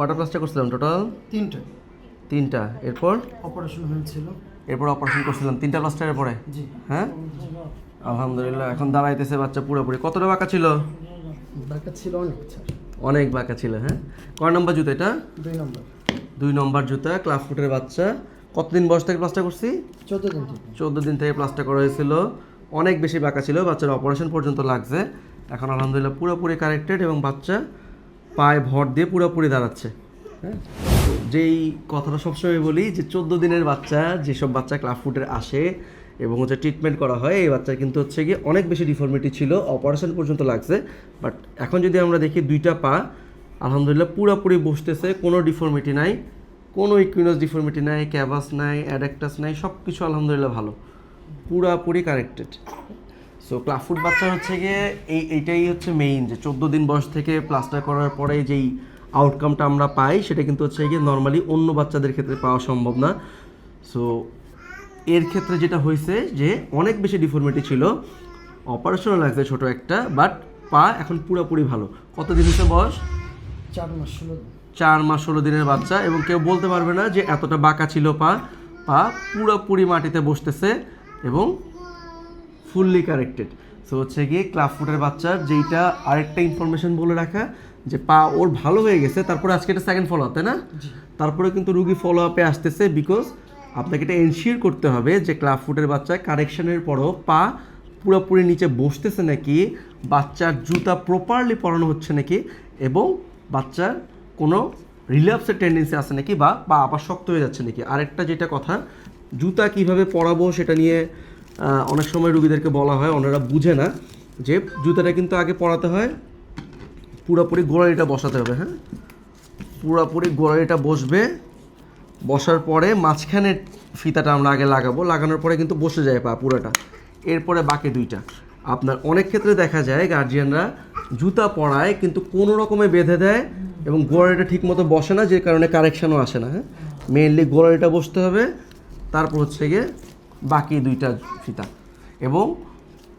কটা প্লাস্টার করছিলাম টোটাল তিনটে। তিনটা। এরপর? অপারেশন হয়েছিল। এরপর অপারেশন করছিলাম। তিনটা প্লাস্টারের পরে হ্যাঁ? আলহামদুলিল্লাহ এখন দাঁড়াইতেছে বাচ্চা পুরোপুরি। কতটা বাঁকা ছিল? বাঁকা ছিল অনেক অনেক বাঁকা ছিল হ্যাঁ? কয় নম্বর জুতো এটা? দুই নম্বর। দুই নম্বর জুতা ক্লাব ফুটের বাচ্চা। কতদিন বয়স থেকে প্লাস্টার করছি? চোদ্দ দিন থেকে। চোদ্দ দিন থেকে প্লাস্টার করা হয়েছিল। অনেক বেশি বাঁকা ছিল বাচ্চার অপারেশন পর্যন্ত লাগছে। এখন আলহামদুলিল্লাহ পুরোপুরি কারেক্টেড এবং বাচ্চা পায়ে ভর দিয়ে পুরোপুরি দাঁড়াচ্ছে। হ্যাঁ? যেই কথাটা সবসময় বলি যে চোদ্দ দিনের বাচ্চা, যেসব বাচ্চা ক্লাব ফুটের আসে এবং হচ্ছে ট্রিটমেন্ট করা হয়, এই বাচ্চার কিন্তু হচ্ছে গিয়ে অনেক বেশি ডিফর্মিটি ছিল অপারেশন পর্যন্ত লাগছে। বাট এখন যদি আমরা দেখি দুইটা পা, আলহামদুলিল্লাহ পুরোপুরি বসতেছে, কোনো ডিফর্মিটি নাই, কোনো ইকুইনাস ডিফর্মিটি নাই ক্যাবাস নাই অ্যাডাক্টাস নাই সব কিছু আলহামদুলিল্লাহ ভালো, পুরাপুরি কারেক্টেড সো ক্লাফুড বাচ্চা হচ্ছে গিয়ে এই এইটাই হচ্ছে মেইন যে চোদ্দ দিন বয়স থেকে প্লাস্টার করার পরে যেই আউটকামটা আমরা পাই সেটা কিন্তু হচ্ছে গিয়ে নর্মালি অন্য বাচ্চাদের ক্ষেত্রে পাওয়া সম্ভব না। সো এর ক্ষেত্রে যেটা হয়েছে যে অনেক বেশি ডিফর্মিটি ছিল। অপারেশনও লাগছে ছোট একটা বাট পা এখন পুরোপুরি ভালো। কতদিন হচ্ছে বয়স? চার মাস ষোলো চার মাস ষোলো দিনের বাচ্চা এবং কেউ বলতে পারবে না যে এতটা বাঁকা ছিল পা। পা পুরোপুরি মাটিতে বসতেছে এবং ফুললি কারেক্টেড সো হচ্ছে গিয়ে ক্লাব ফুটের বাচ্চার যেইটা আরেকটা ইনফরমেশন বলে রাখা যে পা ওর ভালো হয়ে গেছে তারপরে আজকে এটা সেকেন্ড ফলো আপ তাই না? তারপরে কিন্তু রুগী ফলো আপে আসতেছে বিকজ আপনাকে এটা এনশিওর করতে হবে যে ক্লাব ফুটের বাচ্চা কারেকশনের পরও পা পুরোপুরি নিচে বসতেছে নাকি বাচ্চার জুতা প্রপারলি পরানো হচ্ছে নাকি এবং বাচ্চার কোনো রিল্যাপসের টেন্ডেন্সি আছে নাকি বা পা আবার শক্ত হয়ে যাচ্ছে নাকি? আরেকটা যেটা কথা জুতা কীভাবে পরাবো সেটা নিয়ে অনেক সময় রুগীদেরকে বলা হয়, ওনারা বুঝে না যে জুতাটা কিন্তু আগে পরাতে হয়, পুরোপুরি গোড়ালিটা বসাতে হবে হ্যাঁ? পুরোপুরি গোড়ালিটা বসবে, বসার পরে মাঝখানের ফিতাটা আমরা আগে লাগাবো, লাগানোর পরে কিন্তু বসে যায় পা পুরোটা। এরপরে বাকি দুইটা। আপনার অনেক ক্ষেত্রে দেখা যায় গার্জিয়ানরা জুতা পরায় কিন্তু কোনো রকমে বেঁধে দেয় এবং গোড়ালিটা ঠিক মতো বসে না, যে কারণে কারেকশানও আসে না হ্যাঁ? মেনলি গোড়ালিটা বসতে হবে, তারপর হচ্ছে গিয়ে বাকি দুইটা ফিতা। এবং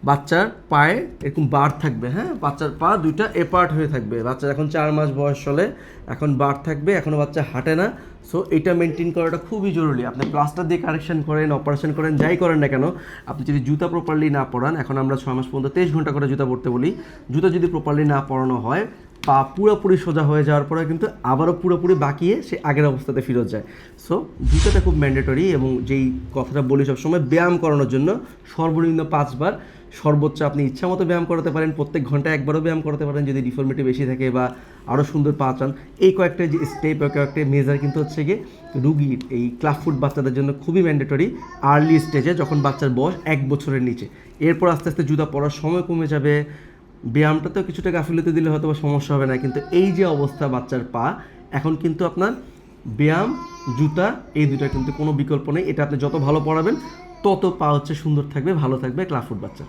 বাচ্চার পায়ে এরকম বার থাকবে হ্যাঁ? বাচ্চার পা দুইটা এপার্ট হয়ে থাকবে। বাচ্চার এখন চার মাস বয়স চলে, এখন বার থাকবে এখনও বাচ্চা হাঁটে না। সো এটা মেনটেন করাটা খুবই জরুরি। আপনি প্লাস্টার দিয়ে কারেকশন করেন অপারেশন করেন, যাই করেন না কেন, আপনি যদি জুতা প্রপারলি না পরান, এখন আমরা ছয় মাস পর্যন্ত তেইশ ঘণ্টা করে জুতা পরতে বলি। জুতা যদি প্রপারলি না পরানো হয় পা পুরোপুরি সোজা হয়ে যাওয়ার পরে কিন্তু আবারও পুরোপুরি বাকিয়ে সে আগের অবস্থাতে ফেরত যায়। সো জুতাটা খুব ম্যান্ডেটরি এবং যেই কথাটা বলি সবসময়, ব্যায়াম করানোর জন্য সর্বনিম্ন পাঁচবার সর্বোচ্চ আপনি ইচ্ছা মতো ব্যায়াম করাতে পারেন, প্রত্যেক ঘন্টায় একবারও ব্যায়াম করাতে পারেন যদি ডিফর্মিটি বেশি থাকে বা আরও সুন্দর পা চান। এই কয়েকটা যে স্টেপ বা কয়েকটা মেজার কিন্তু হচ্ছে গিয়ে রুগীর এই ক্লাফুড বাচ্চাদের জন্য খুবই ম্যান্ডেটরি আর্লি স্টেজে যখন বাচ্চার বয়স এক বছরের নিচে। এরপর আস্তে আস্তে জুতা পরার সময় কমে যাবে ব্যায়ামটাতেও কিছুটা গাফিলতি দিলে হয়তো সমস্যা হবে না, কিন্তু এই যে অবস্থা বাচ্চার পা, এখন কিন্তু আপনার ব্যায়াম, জুতা, এই দুটা কিন্তু কোনো বিকল্প নেই। এটা আপনি যত ভালো পড়াবেন, তত পা হচ্ছে সুন্দর থাকবে, ভালো থাকবে ক্লাফুট বাচ্চা।